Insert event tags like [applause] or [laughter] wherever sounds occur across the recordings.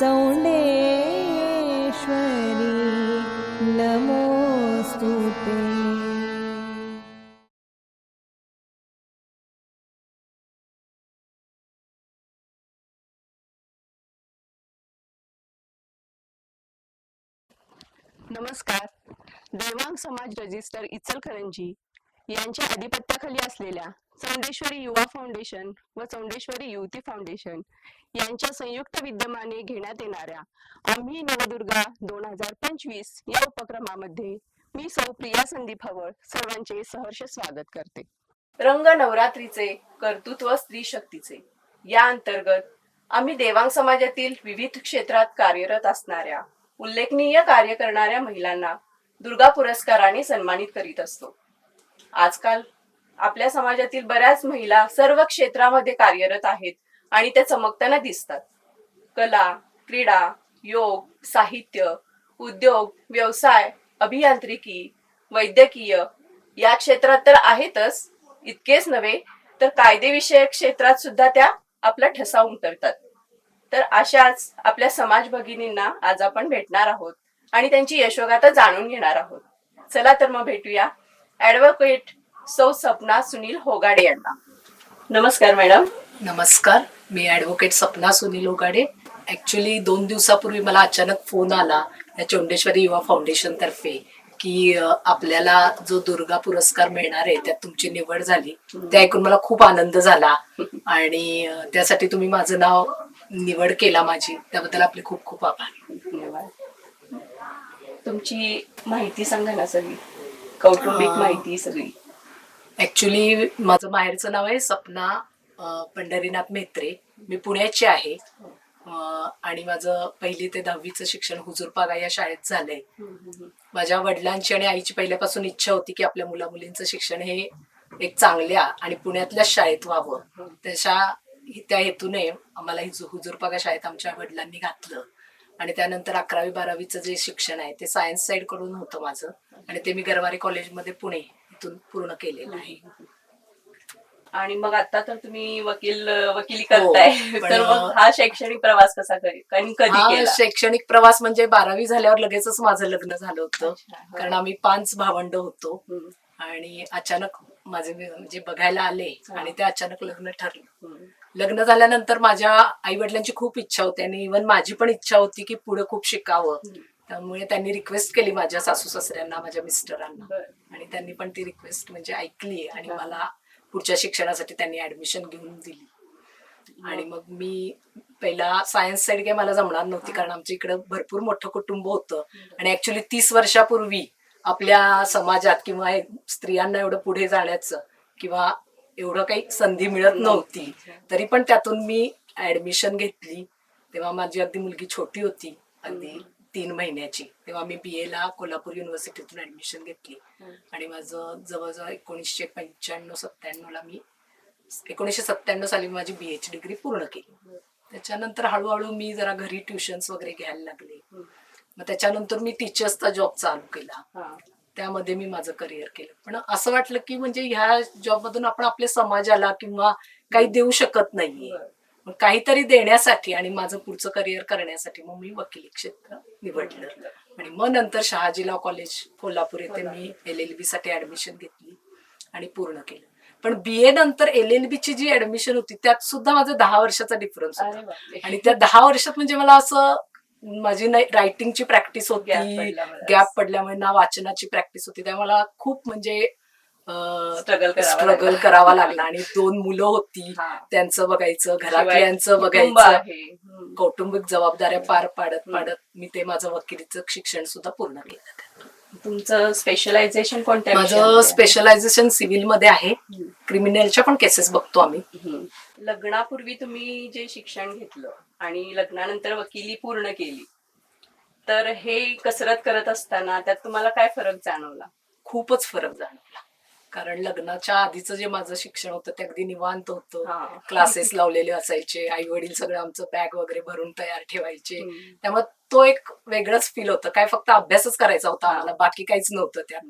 चौंडेश्वरी नमोऽस्तु ते। नमस्कार. देवांग समाज रजिस्टर इचलकरंजी यांच्या आधिपत्याखाली असलेल्या चौंडेश्वरी युवा फाउंडेशन व चौंडेश्वरी युवती फाउंडेशन यांच्या संयुक्त विद्यमाने घेण्यात येणाऱ्या आम्ही नवदुर्गा दोन हजार पंचवीस या उपक्रमामध्ये मी सौ प्रिया संदीप हवळ सर्वांचे सहर्ष स्वागत करते. रंग नवरात्रीचे कर्तृत्व स्त्री शक्तीचे. या अंतर्गत आम्ही देवांग समाजातील विविध क्षेत्रात कार्यरत असणाऱ्या उल्लेखनीय कार्य करणाऱ्या महिलांना दुर्गा पुरस्काराने सन्मानित करीत असतो. आजकाल आपल्या समाजातील बऱ्याच महिला सर्व क्षेत्रामध्ये कार्यरत आहेत आणि त्या चमकताना दिसतात. कला क्रीडा योग साहित्य उद्योग व्यवसाय अभियांत्रिकी वैद्यकीय या क्षेत्रात तर आहेतच. इतकेच नव्हे तर कायदेविषयक क्षेत्रात सुद्धा त्या आपला ठसा उमटवतात तर अशाच आपल्या समाज भगिनींना आज आपण भेटणार आहोत आणि त्यांची यशोगाथा जाणून घेणार आहोत. चला तर मग भेटूया. ऍडव्होकेट सौ सपना सुनील होगाडे यांना. नमस्कार मॅडम. नमस्कार मी ॲडव्होकेट सपना सुनील ओगाडे ॲक्च्युली दोन दिवसापूर्वी मला अचानक फोन आला या चौंडेश्वरी युवा फाउंडेशन तर्फे की आपल्याला जो दुर्गा पुरस्कार मिळणार आहे त्यात तुमची निवड झाली. ते ऐकून मला खूप आनंद झाला आणि त्यासाठी तुम्ही माझं नाव निवड केला माझी. त्याबद्दल आपले खूप खूप आभार. धन्यवाद. तुमची माहिती सांगा ना सगळी. कौटुंबिक माहिती सगळी. ऍक्च्युली माझं माहेरचं नाव आहे सपना पंढरीनाथ मेत्रे मी पुण्याची आहे. आणि माझं पहिली ते दहावीचं शिक्षण हुजूरपागा या शाळेत झालंय. माझ्या वडिलांची आणि आईची पहिल्यापासून इच्छा होती की आपल्या मुला मुलींचं शिक्षण हे एक चांगल्या आणि पुण्यातल्या शाळेत व्हावं. तशा त्या हेतूने आम्हाला ही हुजूरपागा शाळेत आमच्या वडिलांनी घातलं. आणि त्यानंतर अकरावी बारावीचं जे शिक्षण आहे ते सायन्स साईडकडून होतं माझं. आणि ते मी गरवारे कॉलेजमध्ये पुणे इथून पूर्ण केलेलं आहे. आणि मग आता तर तुम्ही वकील वकिली हो, करताय. तर मग हा शैक्षणिक प्रवास कसा कधी हा केला? शैक्षणिक प्रवास म्हणजे बारावी झाल्यावर लगेचच माझं लग्न झालं होतं. कारण आम्ही पाच भावंड होतो. आणि अचानक माझे म्हणजे बघायला आले. आणि ते अचानक लग्न ठरलं. लग्न झाल्यानंतर माझ्या आई वडिलांची खूप इच्छा होती आणि इव्हन माझी पण इच्छा होती की पुढे खूप शिकावं. त्यामुळे त्यांनी रिक्वेस्ट केली माझ्या सासू सासऱ्यांना माझ्या मिस्टरांना. आणि त्यांनी पण ती रिक्वेस्ट म्हणजे ऐकली आणि मला पुढच्या शिक्षणासाठी त्यांनी ऍडमिशन घेऊन दिली. आणि मग मी पहिला सायन्स साईड काही मला जमणार नव्हती कारण आमच्या इकडं भरपूर मोठं कुटुंब होतं. आणि ऍक्च्युली तीस वर्षापूर्वी आपल्या समाजात किंवा स्त्रियांना एवढं पुढे जाण्याचं किंवा एवढं काही संधी मिळत नव्हती. तरी पण त्यातून मी ऍडमिशन घेतली. तेव्हा माझी अगदी मुलगी छोटी होती. अगदी तीन महिन्याची. तेव्हा मी बी ला कोल्हापूर युनिव्हर्सिटीतून ऍडमिशन घेतली. आणि माझं जवळजवळ एकोणीसशे पंच्याण्णव सत्त्याण्णवला मी एकोणीसशे सत्त्याण्णव साली माझी बी एच डिग्री पूर्ण केली. त्याच्यानंतर हळूहळू मी जरा घरी ट्युशन्स वगैरे घ्यायला लागले. मग त्याच्यानंतर मी टीचर्सचा जॉब चालू केला. त्यामध्ये मी माझं करिअर केलं. पण असं वाटलं की म्हणजे ह्या जॉब मधून आपण आपल्या समाजाला किंवा काही देऊ शकत नाहीये. काहीतरी देण्यासाठी आणि माझं पुढचं करिअर करण्यासाठी मग मी वकिली क्षेत्र निवडलं आणि मग नंतर शहाजी लॉ कॉलेज कोल्हापूर येथे मी एल एल बी साठी ऍडमिशन घेतली आणि पूर्ण केलं पण बी ए नंतर एल एल बी ची जी ऍडमिशन होती त्यात सुद्धा माझा दहा वर्षाचा डिफरन्स होता. आणि त्या दहा वर्षात म्हणजे मला असं माझी रायटिंगची प्रॅक्टिस होती. गॅप पडल्यामुळे ना वाचनाची प्रॅक्टिस होती त्यामुळे मला खूप म्हणजे स्ट्रगल लागला. करावा लागला. आणि दोन मुलं होती. त्यांचं बघायचं घरातल्यांचं बघायचं. कौटुंबिक जबाबदाऱ्या पार पाडत पाडत मी ते माझं वकिलीचं शिक्षण सुद्धा पूर्ण केलं. तुमचं स्पेशलायझेशन कोणत्या माझं? स्पेशलायझेशन सिव्हिलमध्ये आहे. क्रिमिनलच्या पण केसेस बघतो आम्ही. लग्नापूर्वी तुम्ही जे शिक्षण घेतलं आणि लग्नानंतर वकिली पूर्ण केली तर हे कसरत करत असताना त्यात तुम्हाला काय फरक जाणवला? खूपच फरक जाणवला. कारण लग्नाच्या आधीचं जे माझं शिक्षण होतं ते अगदी निवांत. होतं क्लासेस लावलेले असायचे आई वडील सगळं आमचं बॅग वगैरे भरून तयार ठेवायचे. त्यामुळे तो एक वेगळंच फील होतं काय फक्त अभ्यासच करायचा होता. आम्हाला बाकी काहीच नव्हतं त्यात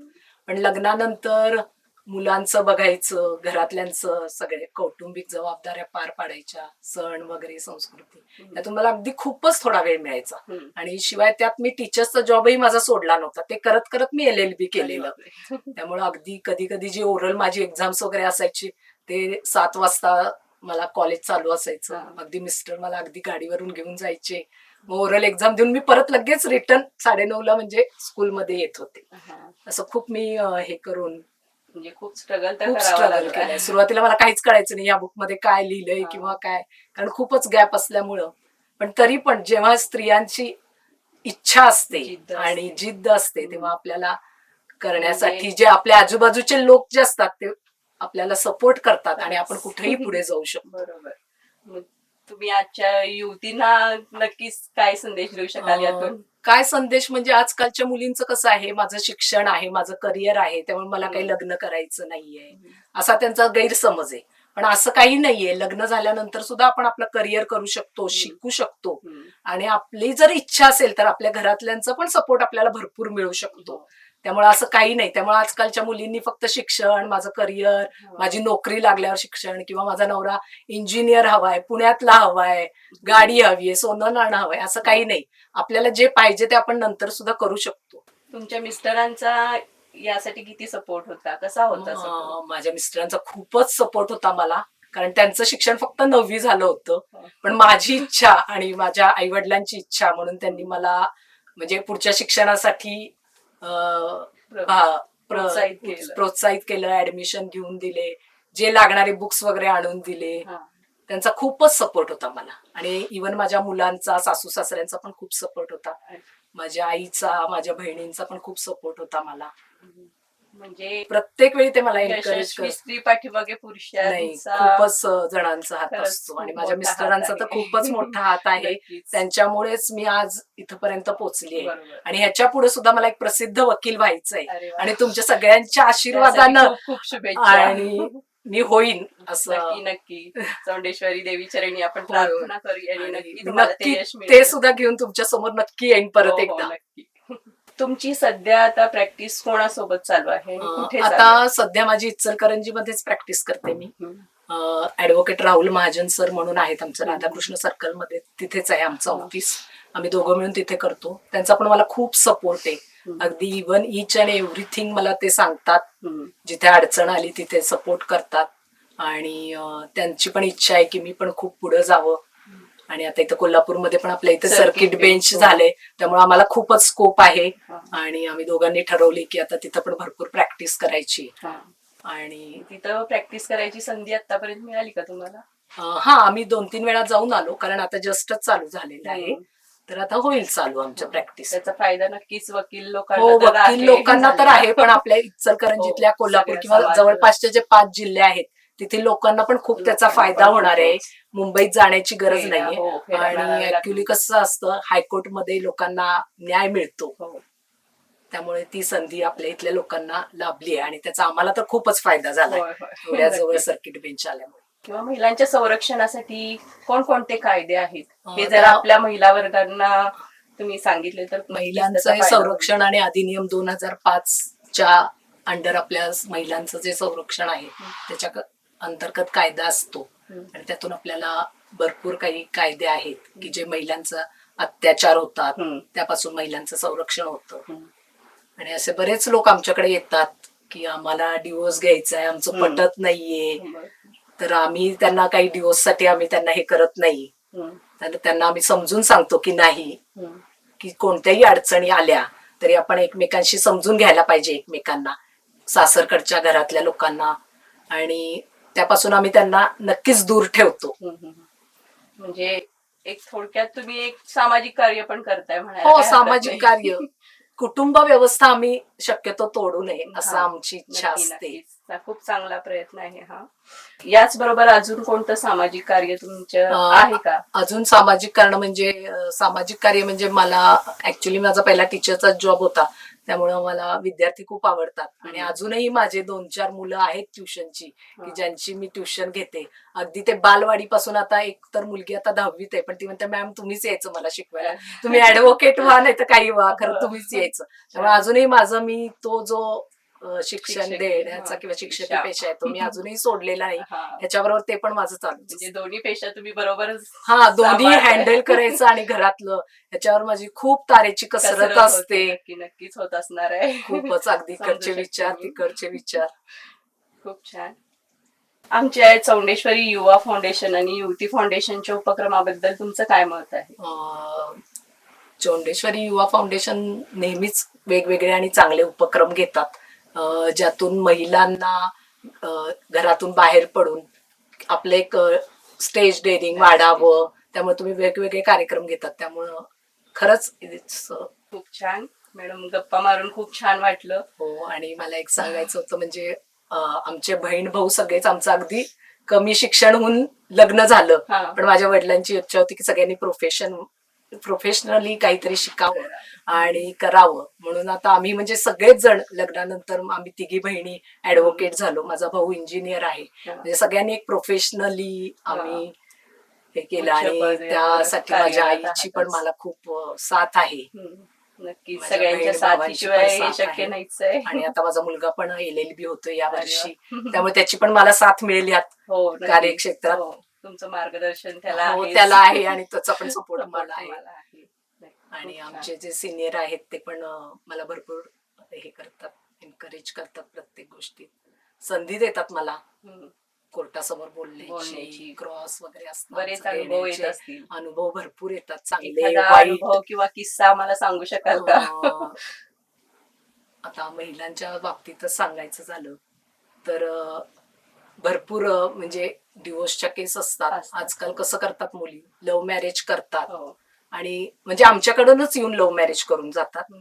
पण लग्नानंतर मुलांचं बघायचं घरातल्यांचं सगळे कौटुंबिक जबाबदाऱ्या पार पाडायच्या सण वगैरे संस्कृती त्यातून मला अगदी खूपच थोडा वेळ मिळायचा. आणि शिवाय त्यात मी टीचर्सचा जॉबही माझा सोडला नव्हता. ते करत करत मी एल एल बी केलेलं. [laughs] त्यामुळे अगदी कधी कधी जी ओरल माझी एक्झाम्स वगैरे असायची ते सात वाजता मला कॉलेज चालू असायचं. अगदी मिस्टर मला अगदी गाडीवरून घेऊन जायचे. मग ओरल एक्झाम देऊन मी परत लगेच रिटर्न साडेनऊ ला म्हणजे स्कूलमध्ये येत होते. असं खूप मी हे करून म्हणजे खूप स्ट्रगल तर खूप करावं स्ट्रगल केलंय. सुरुवातीला मला काहीच कळायचं नाही या बुकमध्ये काय लिहिलंय. किंवा काय. कारण खूपच गॅप असल्यामुळं. पण तरी पण जेव्हा स्त्रियांची इच्छा असते आणि. जिद्द असते. तेव्हा आपल्याला करण्यासाठी म्हणजे- जे आपल्या आजूबाजूचे लोक जे असतात ते आपल्याला सपोर्ट करतात आणि आपण कुठेही पुढे जाऊ शकतो. [laughs] बरोबर. तुम्ही आजच्या युवतींना नक्कीच काय संदेश देऊ शकाल यातून? काय संदेश म्हणजे आजकालच्या मुलींचं कसं आहे? माझं शिक्षण आहे माझं करिअर आहे त्यामुळे मला काही. लग्न करायचं नाहीये. असा त्यांचा गैरसमज आहे. पण असं काही नाहीये. लग्न झाल्यानंतर सुद्धा आपण आपलं करिअर करू शकतो शिकू शकतो. आणि आपली जर इच्छा असेल तर आपल्या घरातल्यांचा पण सपोर्ट आपल्याला भरपूर मिळू शकतो. त्यामुळे असं काही नाही. त्यामुळे आजकालच्या मुलींनी फक्त शिक्षण माझं करिअर माझी नोकरी लागल्यावर शिक्षण किंवा माझा नवरा इंजिनियर हवाय पुण्यातला हवाय गाडी हवी आहे सोनं नाणं हवंय असं काही नाही. आपल्याला जे पाहिजे ते आपण नंतर सुद्धा करू शकतो. तुमच्या मिस्टरांचा यासाठी किती सपोर्ट होता? कसा होता माझ्या मिस्टरांचा खूपच सपोर्ट होता मला. कारण त्यांचं शिक्षण फक्त नववी झालं होतं. पण माझी इच्छा आणि माझ्या आई वडिलांची इच्छा म्हणून त्यांनी मला म्हणजे पुढच्या शिक्षणासाठी प्रोत्साहित केलं. प्रोत्साहित केलं ऍडमिशन घेऊन दिले जे लागणारे बुक्स वगैरे आणून दिले. त्यांचा खूपच सपोर्ट होता मला. आणि इवन माझ्या मुलांचा सासू सासऱ्यांचा पण खूप सपोर्ट होता. माझ्या आईचा माझ्या बहिणींचा पण खूप सपोर्ट होता मला. म्हणजे प्रत्येक वेळी ते मला एनकरेज यशस्वी करत स्त्री पाठीमागे नाही पुरुषांचा खूपच अं, जणांचा हात खरंच असतो खूप आणि माझ्या मोठा हात मिस्टरांचा तर आहे. खूपच मोठा हात आहे नक्कीच. त्यांच्यामुळेच मी आज इथपर्यंत पोहोचली आहे बरोबर. आणि ह्याच्या पुढे सुद्धा मला एक प्रसिद्ध वकील व्हायचंय अरे वा. आणि तुमच्या सगळ्यांच्या त्यासाठी आशीर्वादानं खूप खूप शुभेच्छा आणि मी होईन असं नक्की नक्की चौंडेश्वरी देवी चरणी आपण. प्रार्थना करूया आणि नक्की तुम्हाला ते नक्की यश ते मिळेल सुद्धा घेऊन तुमच्यासमोर नक्की येईन परत हो, हो, एकदा नक्की. तुमची सध्या आता प्रॅक्टिस कोणासोबत चालू आहे कुठे आता सध्या माझी इचलकरंजी मध्येच प्रॅक्टिस करते मी? ऍडव्होकेट राहुल महाजन सर म्हणून आहेत आमचं. राधाकृष्ण सर्कलमध्ये तिथेच आहे आमचं. ऑफिस आम्ही दोघं मिळून तिथे करतो त्यांचा पण मला खूप सपोर्ट आहे. अगदी इव्हन इच अँड एव्हरीथिंग मला ते सांगतात. जिथे अडचण आली तिथे सपोर्ट करतात आणि त्यांची पण इच्छा आहे की मी पण खूप पुढे जावं आणि आता इथं कोल्हापूरमध्ये पण आपल्या इथे सर्किट बेंच हो. झाले त्यामुळे आम्हाला खूपच स्कोप आहे हा. आणि आम्ही दोघांनी ठरवले की आता तिथं पण भरपूर प्रॅक्टिस करायची हा. आणि तिथं प्रॅक्टिस करायची संधी आतापर्यंत मिळाली का तुम्हाला हा आम्ही दोन तीन वेळा जाऊन आलो कारण आता जस्टच चालू झालेलं आहे. तर आता होईल चालू आमच्या प्रॅक्टिस त्याचा फायदा नक्कीच वकील हो लोकांना तर वकील. लोकांना तर आहे पण आपल्या इचलकरंजीतल्या हो, कोल्हापूर किंवा जवळपासचे जे पाच जिल्हे आहेत तिथे लोकांना पण खूप त्याचा फायदा होणार आहे. मुंबईत जाण्याची गरज नाहीये. हो, आणि. ऍक्च्युली कसं असतं हायकोर्टमध्ये लोकांना न्याय मिळतो. हो. त्यामुळे ती संधी आपल्या इथल्या लोकांना लाभली आहे आणि त्याचा आम्हाला तर खूपच फायदा झाला. एवढ्या जवळ. सर्किट बेंच आल्यामुळे. किंवा महिलांच्या संरक्षणासाठी कोणकोणते कायदे आहेत? अं, हे जर आपल्या महिला वर्गांना तुम्ही सांगितले तर महिलांचं हे संरक्षण आणि अधिनियम दोन हजार पाच च्या अंडर आपल्या महिलांचं जे संरक्षण आहे त्याच्या अंतर्गत कायदा असतो. आणि त्यातून आपल्याला भरपूर काही कायदे आहेत की जे महिलांचा अत्याचार होतात. त्यापासून महिलांचं संरक्षण होतं. आणि असे बरेच लोक आमच्याकडे येतात की आम्हाला डिवोर्स घ्यायचा आहे आमचं. पटत नाहीये. तर आम्ही त्यांना काही divorce साठी आम्ही त्यांना हे करत नाही त्यांना आम्ही समजून सांगतो की नाही. की कोणत्याही अडचणी आल्या तरी आपण एकमेकांशी समजून घ्यायला पाहिजे एकमेकांना सासरकडच्या घरातल्या लोकांना आणि त्यापासून आम्ही त्यांना नक्कीच दूर ठेवतो. म्हणजे एक थोडक्यात तुम्ही एक सामाजिक कार्य पण करताय हो सामाजिक. कार्य कुटुंब व्यवस्था आम्ही शक्यतो तोडू नये असं. आमची इच्छा असते. खूप चांगला प्रयत्न आहे हा याच बरोबर अजून कोणतं सामाजिक कार्य तुमचं आहे का अजून सामाजिक कारण म्हणजे सामाजिक कार्य म्हणजे मला ऍक्च्युली माझा पहिला टीचरचा जॉब होता त्यामुळं मला विद्यार्थी खूप आवडतात. आणि. अजूनही माझे दोन चार मुलं आहेत ट्युशनची की. ज्यांची मी ट्युशन घेते. अगदी ते बालवाडीपासून आता एक तर मुलगी आता दहावीत आहे पण ती म्हणते मॅम तुम्हीच यायचं मला शिकवायला. तुम्ही [laughs] ऍडव्होकेट व्हा नाही तर काही व्हा खरं तुम्हीच यायचं. त्यामुळे अजूनही माझं मी तो जो शिक्षण देण्याचा किंवा शिक्षकी पेशा. आहे तो मी अजूनही सोडलेला नाही. ह्याच्याबरोबर ते पण माझं चालू म्हणजे दोन्ही पेशा तुम्ही बरोबरच हा दोन्ही. हँडल करायचं आणि घरातलं. ह्याच्यावर माझी खूप तारेची कसरत असते. नक्की नक्कीच होत असणार आहे. खूपच अगदी इकडचे विचार. तिकडचे विचार. खूप छान. आमच्या चौंडेश्वरी युवा फाउंडेशन आणि युवती फाउंडेशनच्या उपक्रमाबद्दल तुमचं काय मत आहे? चौंडेश्वरी युवा फाउंडेशन नेहमीच वेगवेगळे आणि चांगले उपक्रम घेतात. ज्यातून महिलांना घरातून बाहेर पडून आपलं एक स्टेज डेअरिंग वाढावं. त्यामुळे तुम्ही वेगवेगळे कार्यक्रम घेतात. त्यामुळं खरंच खूप छान. मॅडम गप्पा मारून खूप छान वाटलं. हो आणि मला एक सांगायचं होतं म्हणजे आमचे बहीण भाऊ सगळेच आमचं अगदी कमी शिक्षण होऊन लग्न झालं. पण माझ्या वडिलांची इच्छा होती की सगळ्यांनी प्रोफेशन प्रोफेशनली काहीतरी शिकावं आणि करावं म्हणून आता आम्ही म्हणजे सगळेच जण लग्नानंतर आम्ही तिघी बहिणी ऍडव्होकेट झालो माझा भाऊ इंजिनियर आहे हा. म्हणजे सगळ्यांनी एक प्रोफेशनली आम्ही हे केलं आणि त्यासाठी माझ्या आईची पण. मला खूप साथ आहे सगळ्यांच्या साथीशिवाय हे शक्य. नाहीच आहे आणि आता माझा मुलगा पण एल एल बी होतोय या. वर्षी [laughs] त्यामुळे त्याची पण मला साथ मिळेल यात हो. कार्यक्षेत्रात. हो. तुमचं मार्गदर्शन त्याला हो. त्याला आहे आणि त्याचा पण सपोर्ट मला आहे आणि. आमचे जे सिनियर आहेत ते पण मला भरपूर हे करतात एनकरेज करतात प्रत्येक गोष्टीत संधी देतात मला. कोर्टासमोर बोलण्याची बोलण्याची. क्रॉस वगैरे असतात बरेच अनुभव येत. असतील अनुभव भरपूर येतात चांगले अनुभव किंवा किस्सा मला सांगू शकाल का अं, आता महिलांच्या बाबतीतच सांगायचं झालं तर भरपूर म्हणजे डिवोर्सच्या केस असतात. आजकाल कसं करतात मुली लव्ह मॅरेज करतात हो आणि म्हणजे आमच्याकडूनच येऊन लव्ह मॅरेज करून जातात.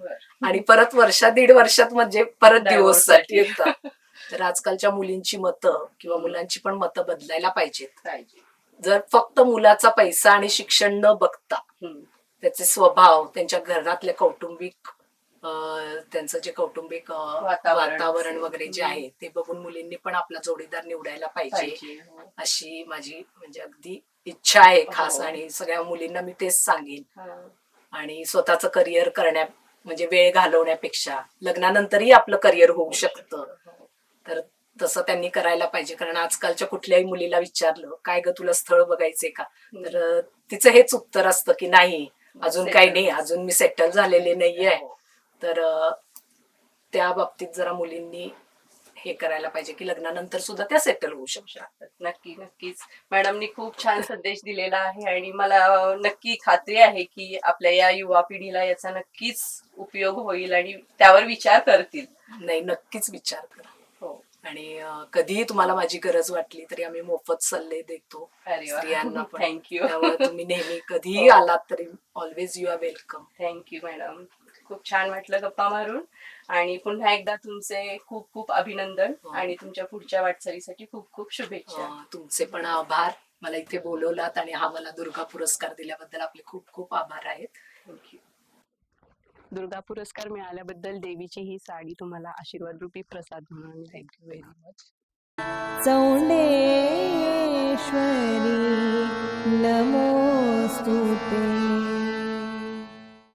आणि परत वर्षा दीड वर्षात म्हणजे परत दिवससाठी. येतात [laughs] तर आजकालच्या मुलींची मतं किंवा. मुलांची पण मतं बदलायला पाहिजेत पाहिजे. जर फक्त मुलाचा पैसा आणि शिक्षण न बघता. त्याचे स्वभाव त्यांच्या घरातले कौटुंबिक त्यांचं जे कौटुंबिक वातावरण. वगैरे जे आहे ते बघून मुलींनी पण आपला जोडीदार निवडायला पाहिजे. हो. अशी माझी म्हणजे अगदी इच्छा आहे खास हो. आणि सगळ्या मुलींना मी तेच सांगेन हा. आणि स्वतःचं करिअर करण्या म्हणजे वेळ घालवण्यापेक्षा लग्नानंतरही आपलं करिअर होऊ शकतं. तर तसं त्यांनी करायला पाहिजे कारण आजकालच्या कुठल्याही मुलीला विचारलं काय ग तुला स्थळ बघायचंय का तर तिचं हेच उत्तर असतं की नाही अजून काही नाही अजून मी सेटल झालेले नाहीये. तर त्या बाबतीत जरा मुलींनी हे करायला पाहिजे की लग्नानंतर सुद्धा त्या सेटल होऊ शकतात. नक्की नक्कीच. मॅडमनी खूप छान संदेश दिलेला आहे आणि मला नक्की खात्री आहे की आपल्या या युवा पिढीला याचा नक्कीच उपयोग होईल आणि त्यावर विचार करतील. नाही नक्कीच विचार करा. हो. आणि कधीही तुम्हाला माझी गरज वाटली तरी आम्ही मोफत सल्ले देतो. स्त्रियांना थँक्यू तुम्ही नेहमी कधीही हो. आलात तरी always you are welcome thank you madam खूप छान वाटलं गप्पा मारून. आणि पुन्हा एकदा तुमचे खूप खूप अभिनंदन हो. आणि तुमच्या पुढच्या वाटचालीसाठी खूप खूप शुभेच्छा. हो, तुमचे पण आभार. मला इथे बोलवलात आणि हा मला दुर्गा पुरस्कार दिल्याबद्दल आपले खूप खूप आभार आहेत. दुर्गा पुरस्कार मिळाल्याबद्दल देवीची ही साडी तुम्हाला आशीर्वाद रूपी प्रसाद म्हणून थँक्यू व्हेरी मच चौंडेश्वरी नमोस्तुते.